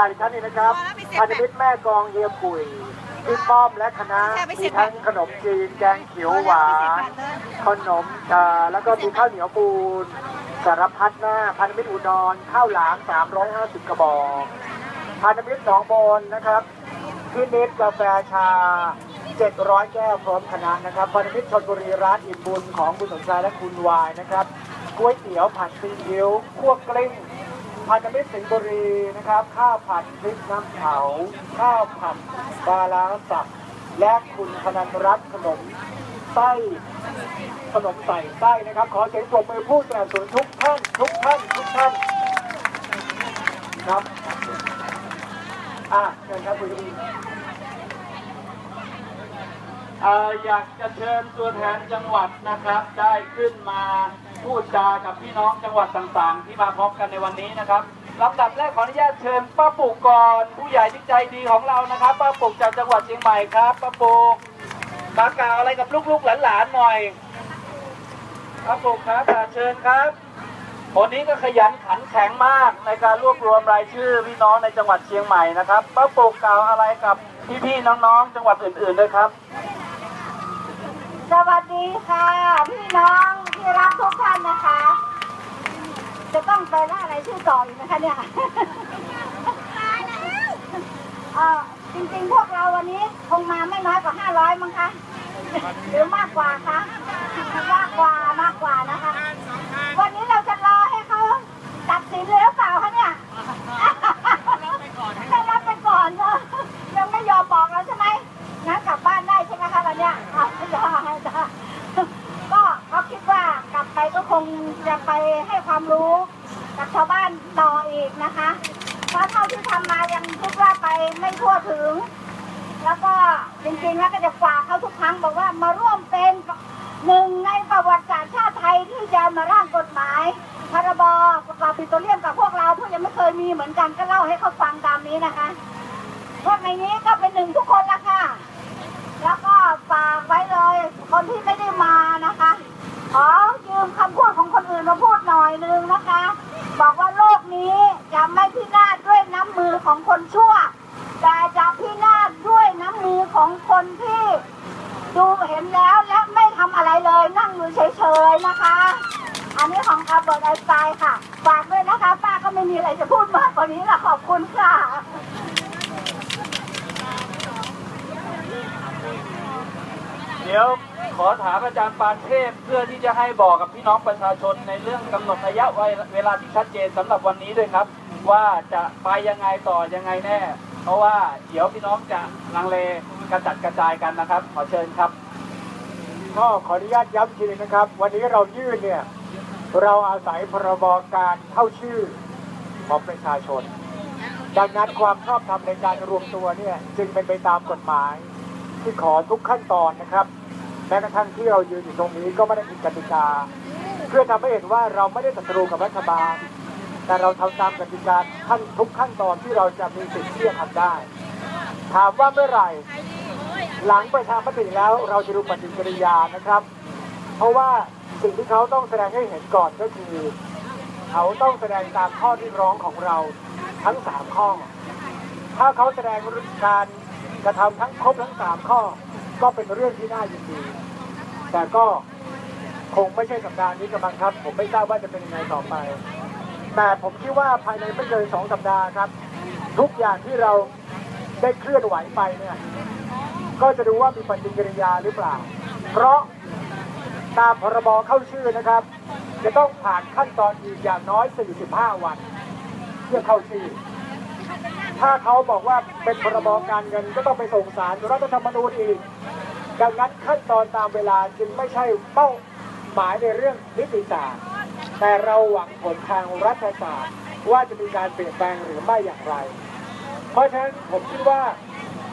อประกาศอีกครั้งหนึงนะครับพันธมิตรแม่กลองเฮียปุ๋ยพี่ป้อมและคณะมีทั้งขนมจีนแกงเขียวหวาน ขนมเอ่อแล้วก็มีข้าวเหนียวปูนสารพัดหน้าพันธมิตรอุดรข้าวหลาม350 กระบอกพันธมิตรสองบนนะครับพี่นิดกาแฟชา 700 แก้วพร้อมคณะนะครับพันธมิตรชนบุรีร้านอิ่มบุญของคุณสมชายและคุณวายนะครับก๋วยเตี๋ยวผัดซีอิ๊วคั่วกลิ้ง พันธมิตรสิงห์บุรีนะครับ ข้าวผัดพริกน้ำเผา ข้าวผัดปลาล้าสับ และคุณพนันรัตน์ขนมไส้ขนมใส่ไส้นะครับ ขอเสียงปรบมือผู้สนับสนุนทุกท่านทุกท่านทุกท่านครับ อะเชิญครับคุณทวีเอยากจะเชิญตัวแทนจังหวัดนะครับ ได้ขึ้นมาพูดจากับพี่น้องจังหวัดต่างๆ ที่มาพร้อมกันในวันนี้นะครับลำดับแรกขออนุญาตเชิญป้าปุกก่อนผู้ใหญ่ที่ใจดีของเรานะครับป้าปุกจากจังหวัดเชียงใหม่ครับป้าปุกมากล่าวอะไรกับลูกๆหลานๆหน่อยป้าปุกครับอ่าเชิญครับคนนี้ก็ขยันขันแข็งมากในการรวบรวมรายชื่อพี่น้องในจังหวัดเชียงใหม่นะครับป้าปุกกล่าวอะไรกับพี่ๆน้องๆ จังหวัดอื่นๆด้วยครับ สวัสดีค่ะ พี่น้องที่รักทุกท่านนะคะ จะต้องไปล่าอะไรชื่อต่ออีกนะคะเนี่ยเอ่อจริงๆพวกเราวันนี้คงมาไม่น้อยกว่าห้าร้อยมั้งคะ หรือมากกว่าคะมากกว่ามากกว่านะคะ วันนี้เราจะรอให้เขาตัดสินเลยหรือเปล่าคะเนี่ยให้รับไปก่อนเนอะยังไม่ยอมบอกเราใช่ไหมงั้นกลับบ้านได้ใช่ไหมคะวันเนี้ยอะได้ได้ก็เขาคิดว่ากลับไปก็คงจะไปให้ความรู้กับชาวบ้านต่ออีกนะคะ เพราะเท่าที่ทำมายังคิดว่าไปไม่ทั่วถึง แล้วก็จริงๆแล้วก็จะฝากเขาทุกครั้งบอกว่ามาร่วมเป็นหนึ่งในประวัติศาสตร์ชาติไทยที่จะมาร่างกฎหมายพรบประกอบปิโตรเลียมกับพวกเราพวกยังไม่เคยมีเหมือนกันก็เล่าให้เขาฟังตามนี้นะคะพวกในนี้ก็เป็นหนึ่งทุกคนละค่ะ แล้วก็ฝากไว้เลยคนที่ไม่ได้มานะคะขอยืมคำพูดของคนอื่นมาพูดหน่อยนึงนะคะ บอกว่าโลกนี้จะไม่พินาศด้วยน้ำมือของคนชั่ว แต่จะพินาศด้วยน้ำมือของคนที่ดูเห็นแล้วและไม่ทำอะไรเลยนั่งอยู่เฉยๆนะคะ อันนี้ของอาเบิร์ตไอน์สไตน์ค่ะ ฝากด้วยนะคะป้าก็ไม่มีอะไรจะพูดมากกว่านี้ละขอบคุณค่ะเดี๋ยวขอถามอาจารย์ปานเทพเพื่อที่จะให้บอกกับพี่น้องประชาชนในเรื่องกำหนดระยะเวลาที่ชัดเจนสำหรับวันนี้ด้วยครับ ว่าจะไปยังไงต่อยังไงแน่ เพราะว่าเดี๋ยวพี่น้องจะลังเลกระจัดกระจายกันนะครับ ขอเชิญครับก็ขออนุญาตย้ำทีนึงนะครับ วันนี้เรายื่นเนี่ยเราอาศัยพรบการเข้าชื่อของประชาชน ดังนั้นความชอบธรรมในการรวมตัวเนี่ยจึงเป็นไปตามกฎหมาย ที่ขอทุกขั้นตอนนะครับแม้กระทั่งที่เรายืนอยู่ตรงนี้ก็ไม่ได้ผิดกติกา เพื่อทำให้เห็นว่าเราไม่ได้ศัตรูกับรัฐบาล แต่เราทำตามกติกาขั้นทุกขั้นตอนที่เราจะมีสิทธิ์ที่จะทำได้ ถามว่าเมื่อไหร่ หลังประชามติแล้วเราจะดูปฏิกิริยานะครับ เพราะว่าสิ่งที่เขาต้องแสดงให้เห็นก่อนก็คือ เขาต้องแสดงตามข้อที่ร้องของเราทั้งสามข้อ ถ้าเขาแสดงการกระทำทั้งครบทั้งสามข้อ ก็เป็นเรื่องที่น่ายินดี แต่ก็คงไม่ใช่สัปดาห์นี้กำลังครับ ผมไม่ทราบว่าจะเป็นยังไงต่อไป แต่ผมคิดว่าภายในไม่เกินสองสัปดาห์ครับ ทุกอย่างที่เราได้เคลื่อนไหวไปเนี่ย ก็จะดูว่ามีปฏิกิริยาหรือเปล่า เพราะตามพรบเข้าชื่อนะครับ จะต้องผ่านขั้นตอนอีกอย่างน้อย 45 วัน เพื่อเข้าชื่อ ถ้าเขาบอกว่าเป็นพรบการเงินก็ต้องไปส่งสารรัฐธรรมนูญอีก ดังนั้นขั้นตอนตามเวลาจึงไม่ใช่เป้าหมายในเรื่องนิติศาสตร์ แต่เราหวังผลทางรัฐศาสตร์ว่าจะมีการเปลี่ยนแปลงหรือไม่อย่างไร เพราะฉะนั้นผมคิดว่า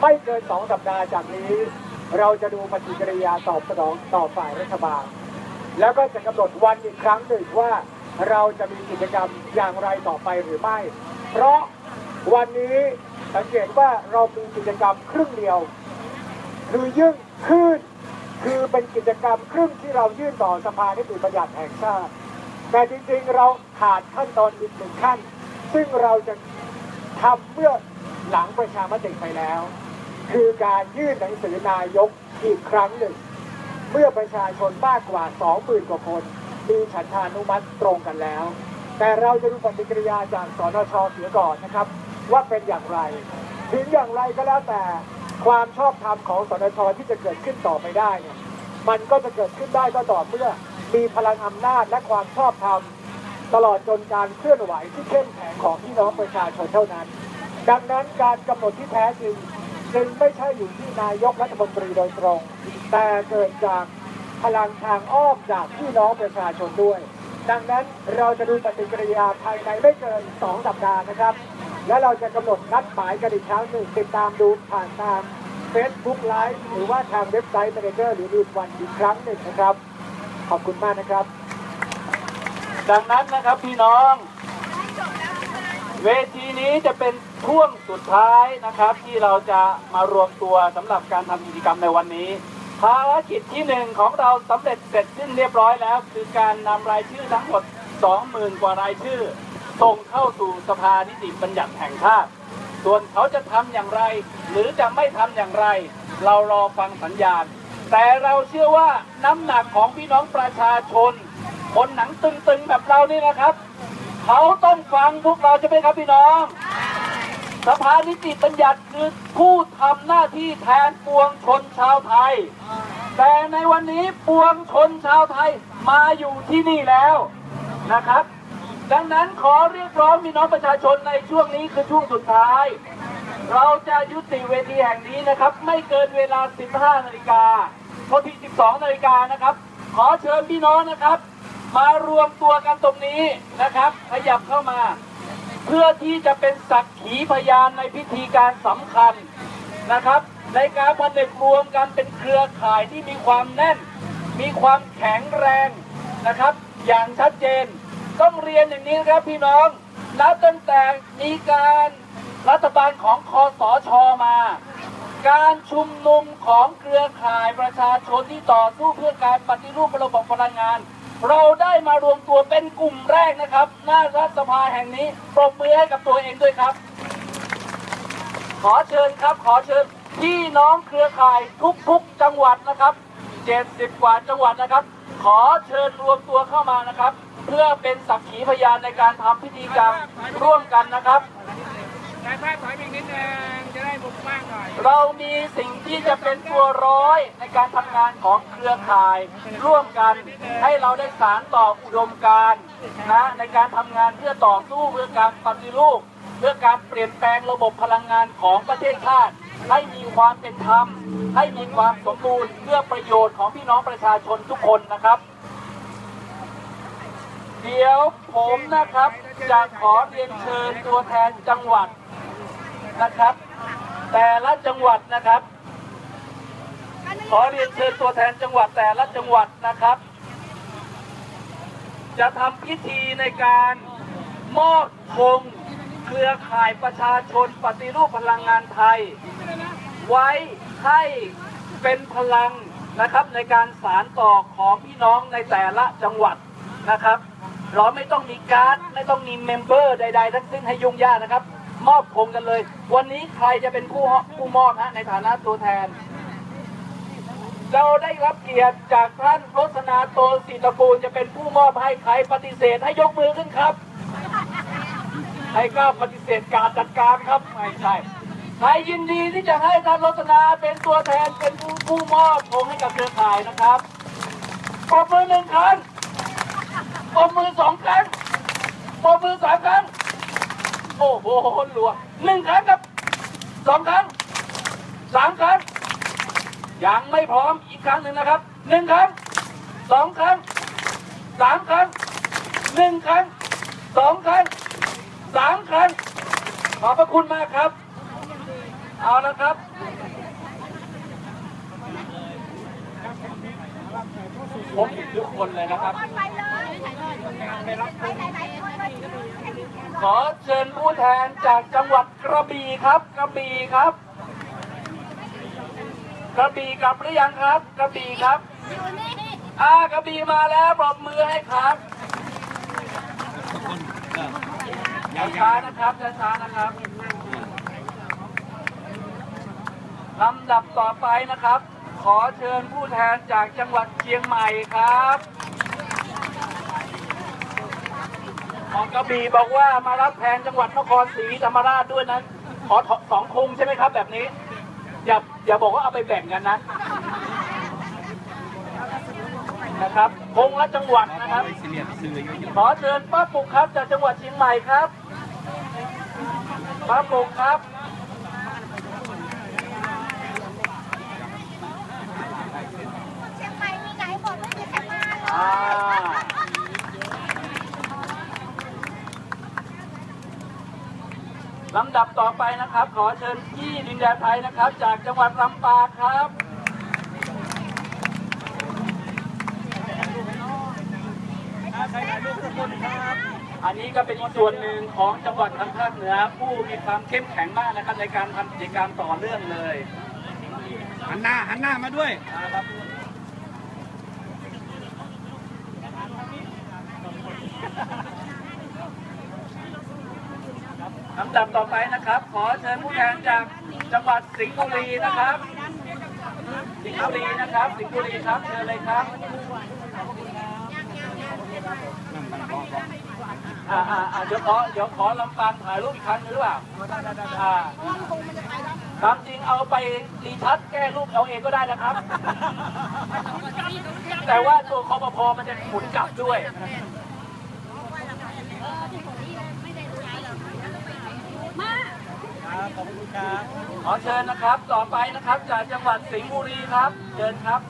ไม่เกินสองสัปดาห์จากนี้ เราจะดูปฏิกิริยาตอบสนองต่อฝ่ายรัฐบาล แล้วก็จะกำหนดวันอีกครั้งหนึ่งว่าเราจะมีกิจกรรมอย่างไรต่อไปหรือไม่ เพราะวันนี้สังเกตว่าเรามีกิจกรรมครึ่งเดียว คือยื่นขึ้นคือเป็นกิจกรรมครึ่งที่เรายื่นต่อสภานิติบัญญัติแห่งชาติ แต่จริงๆเราขาดขั้นตอนอีกหนึ่งขั้น ซึ่งเราจะทำเมื่อหลังประชามติไปแล้ว คือการยื่นหนังสือนายกอีกครั้งหนึ่ง เมื่อประชาชนมากกว่า20,000กว่าคนมีฉันทานุมัติตรงกันแล้ว แต่เราจะดูปฏิกิริยาจากสนชเสียก่อนนะครับ ว่าเป็นอย่างไร ถึงอย่างไรก็แล้วแต่ความชอบธรรมของสนชที่จะเกิดขึ้นต่อไปได้เนี่ยมันก็จะเกิดขึ้นได้ก็ต่อเมื่อ มีพลังอำนาจและความชอบธรรม ตลอดจนการเคลื่อนไหวที่เข้มแข็งของพี่น้องประชาชนเท่านั้น ดังนั้นการกำหนดที่แท้จริงจึงไม่ใช่อยู่ที่นายกรัฐมนตรีโดยตรง แต่เกิดจากพลังทางอ้อมจากพี่น้องประชาชนด้วย ดังนั้นเราจะดูปฏิกิริยาภายในไม่เกิน 2 สัปดาห์นะครับ และเราจะกำหนดนัดหมายกันอีกครั้งหนึ่งติดตามดูผ่านทาง Facebook Live หรือว่าทางเว็บไซต์ Manager หรือรูวันอีกครั้งหนึ่งนะครับ ขอบคุณมากนะครับ ดังนั้นนะครับพี่น้อง เวทีนี้จะเป็นช่วงสุดท้ายนะครับ ที่เราจะมารวมตัวสำหรับการทำกิจกรรมในวันนี้ภารกิจที่หนึ่งของเราสำเร็จเสร็จสิ้นเรียบร้อยแล้ว คือการนำรายชื่อทั้งหมด 20,000 กว่ารายชื่อ ส่งเข้าสู่สภานิติบัญญัติแห่งชาติ ส่วนเขาจะทำอย่างไร หรือจะไม่ทำอย่างไร เรารอฟังสัญญาณ แต่เราเชื่อว่าน้ำหนักของพี่น้องประชาชน คนหนังตึงๆแบบเรานี่นะครับ เขาต้องฟังพวกเราจะไหมครับพี่น้อง สภานิติบัญญัติคือผู้ทำหน้าที่แทนปวงชนชาวไทย แต่ในวันนี้ปวงชนชาวไทยมาอยู่ที่นี่แล้วนะครับ ดังนั้นขอเรียกร้องพี่น้องประชาชนในช่วงนี้คือช่วงสุดท้าย เราจะยุติเวทีแห่งนี้นะครับ ไม่เกินเวลา 15 นาฬิกา พอที่12 นาฬิกานะครับ ขอเชิญพี่น้องนะครับ มารวมตัวกันตรงนี้นะครับ ขยับเข้ามา เพื่อที่จะเป็นสักขีพยานในพิธีการสำคัญนะครับ ในการผนึกรวมกันเป็นเครือข่ายที่มีความแน่น มีความแข็งแรงนะครับ อย่างชัดเจน ต้องเรียนอย่างนี้นะครับพี่น้องนับตั้งแต่มีการรัฐบาลของคอสชมา การชุมนุมของเครือข่ายประชาชนที่ต่อสู้เพื่อการปฏิรูประบบพลังงาน เราได้มารวมตัวเป็นกลุ่มแรกนะครับ หน้ารัฐสภาแห่งนี้ปรบมือให้กับตัวเองด้วยครับ ขอเชิญครับ ขอเชิญพี่น้องเครือข่ายทุกๆจังหวัดนะครับ 70 กว่าจังหวัดนะครับ ขอเชิญรวมตัวเข้ามานะครับ เพื่อเป็นสักขีพยานในการทำพิธีกรรมร่วมกันนะครับสายภาพถอยไปอีกนิดนึง เรามีสิ่งที่จะเป็นตัวร้อยในการทำงานของเครือข่าย ร่วมกันให้เราได้สารต่ออุดมการณ์นะในการทำงานเพื่อต่อสู้เพื่อการปฏิรูปเพื่อการเปลี่ยนแปลงระบบพลังงานของประเทศชาติ ให้มีความเป็นธรรม ให้มีความสมบูรณ์เพื่อประโยชน์ของพี่น้องประชาชนทุกคนนะครับ เดี๋ยวผมนะครับจะขอเรียนเชิญตัวแทนจังหวัดนะครับ แต่ละจังหวัดนะครับ ขอเรียนเชิญตัวแทนจังหวัดแต่ละจังหวัดนะครับ จะทำพิธีในการมอบธงเครือข่ายประชาชนปฏิรูปพลังงานไทย ไว้ให้เป็นพลังนะครับในการสารต่อของพี่น้องในแต่ละจังหวัดนะครับ เราไม่ต้องมีการ์ด ไม่ต้องมีเมมเบอร์ใด ๆ ทั้งสิ้นให้ยุ่งยากนะครับ มอบธงกันเลย วันนี้ใครจะเป็นผู้ผู้มอบฮะในฐานะตัวแทน เราได้รับเกียรติจากท่านรสนาโตศิตระกูลจะเป็นผู้มอบให้ใครปฏิเสธให้ยกมือขึ้นครับใครกล้าปฏิเสธการจัดการครับไม่ใช่ใครยินดีที่จะให้ท่านรสนาเป็นตัวแทนเป็นผู้ผู้มอบธงให้กับเครือข่ายนะครับปรบมือหนึ่งครั้งปรบมือสองครั้งปรบมือสามครั้ง โอ้โหหลวหนึ่งครั้งครับสองครั้งสามครั้งยังไม่พร้อมอีกครั้งหนึ่งนะครับหนึ่งครั้งสองครั้งสามครั้งหนึ่งครั้งสองครั้งสามครั้งขอบพระคุณมากครับ เอาละครับผมทุกคนเลยนะครับ ขอเชิญผู้แทนจากจังหวัดกระบี่ครับกระบี่ครับ กระบี่กลับหรือยังครับ กระบี่ครับอ่ากระบี่มาแล้วปรบมือให้ครับช้าๆนะครับช้าๆนะครับลำดับต่อไปนะครับ ขอเชิญผู้แทนจากจังหวัดเชียงใหม่ครับ ของกระบี่บอกว่ามารับแทนจังหวัดนครศรีธรรมราชด้วยนะขอสองคงใช่ไหมครับ แบบนี้ อย่าอย่าบอกว่าเอาไปแบ่งกันนะนะครับคงละจังหวัดนะครับ ขอเชิญป้าปุกครับจากจังหวัดเชียงใหม่ครับป้าปุกครับเชียงใหม่มีไหนหมดไม่มีใครมาเลย อ่า ลำดับต่อไปนะครับ ขอเชิญพี่ดินแดนไทยนะครับ จากจังหวัดลำปางครับ อันนี้ก็เป็นอีกส่วนหนึ่งของจังหวัดทางภาคเหนือ ผู้มีความเข้มแข็งมากนะครับในการทำกิจกรรมต่อเนื่องเลย หันหน้าหันหน้ามาด้วยนะครับ ลำดับต่อไปนะครับ ขอเชิญผู้แทนจากจังหวัดสิงห์บุรีนะครับ สิงห์บุรีนะครับ สิงห์บุรีครับเชิญเลยครับอ่าอ่าอ่าเดี๋ยวขอเดี๋ยวขอลำปางถ่ายรูปอีกครั้งหนึงหรือเปล่าอ่าความจริงเอาไปรีทัชแก้รูปเอาเองก็ได้นะครับ แต่ว่าตัวคอปพอมันจะหมุนกลับด้วย ขอเชิญนะครับ ต่อไปนะครับ จากจังหวัดสิงห์บุรีครับ เชิญครับ